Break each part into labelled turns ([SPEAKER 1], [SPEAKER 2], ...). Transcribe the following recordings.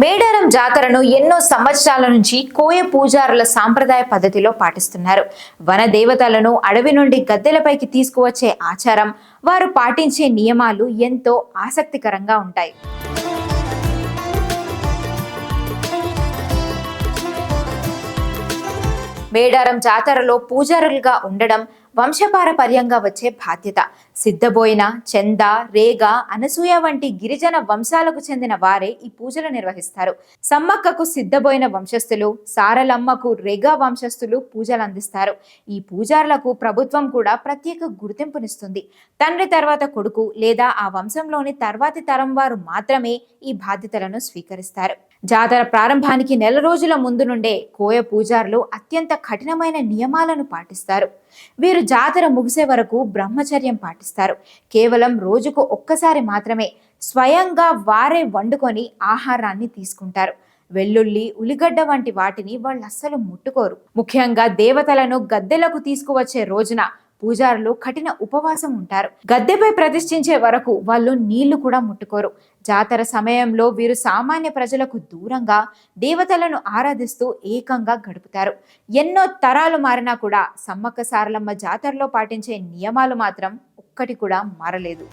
[SPEAKER 1] మేడారం జాతరను ఎన్నో సంవత్సరాల నుంచి కోయ పూజారుల సాంప్రదాయ పద్ధతిలో పాటిస్తున్నారు. వన దేవతలను అడవి నుండి గద్దెలపైకి తీసుకువచ్చే ఆచారం వారు పాటించే నియమాలు ఎంతో ఆసక్తికరంగా ఉంటాయి. మేడారం జాతరలో పూజారులుగా ఉండడం వంశపారపర్యంగా వచ్చే బాధ్యత. సిద్ధబోయిన చంద రేగ అనసూయ వంటి గిరిజన వంశాలకు చెందిన వారే ఈ పూజలు నిర్వహిస్తారు. సమ్మక్కకు సిద్ధబోయిన వంశస్థులు సారలమ్మకు రేగ వంశస్థులు పూజలు అందిస్తారు. ఈ పూజారులకు ప్రభుత్వం కూడా ప్రత్యేక గుర్తింపునిస్తుంది. తండ్రి తర్వాత కొడుకు లేదా ఆ వంశంలోని తర్వాతి తరం వారు మాత్రమే ఈ బాధ్యతలను స్వీకరిస్తారు. జాతర ప్రారంభానికి నెల రోజుల ముందు నుండే కోయ పూజారులు అత్యంత కఠినమైన నియమాలను పాటిస్తారు. వీరు జాతర ముగిసే వరకు బ్రహ్మచర్యం పాటిస్తారు. కేవలం రోజుకు ఒక్కసారి మాత్రమే స్వయంగా వారే వండుకొని ఆహారాన్ని తీసుకుంటారు. వెల్లుల్లి ఉలిగడ్డ వంటి వాటిని వాళ్ళు అస్సలు ముట్టుకోరు. ముఖ్యంగా దేవతలను గద్దెలకు తీసుకువచ్చే రోజున పూజారులు కఠిన ఉపవాసం ఉంటారు. గద్దెపై ప్రతిష్ఠించే వరకు వాళ్ళు నీళ్ళు కూడా ముట్టుకోరు. జాతర సమయంలో వీరు సామాన్య ప్రజలకు దూరంగా దేవతలను ఆరాధిస్తూ ఏకంగా గడుపుతారు. ఎన్నో తరాలు మారినా కూడా సమ్మక్క సారలమ్మ జాతరలో పాటించే నియమాలు మాత్రం ఒక్కటి కూడా మారలేదు.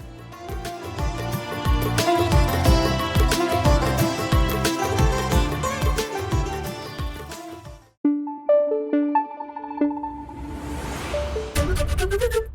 [SPEAKER 1] Thank you.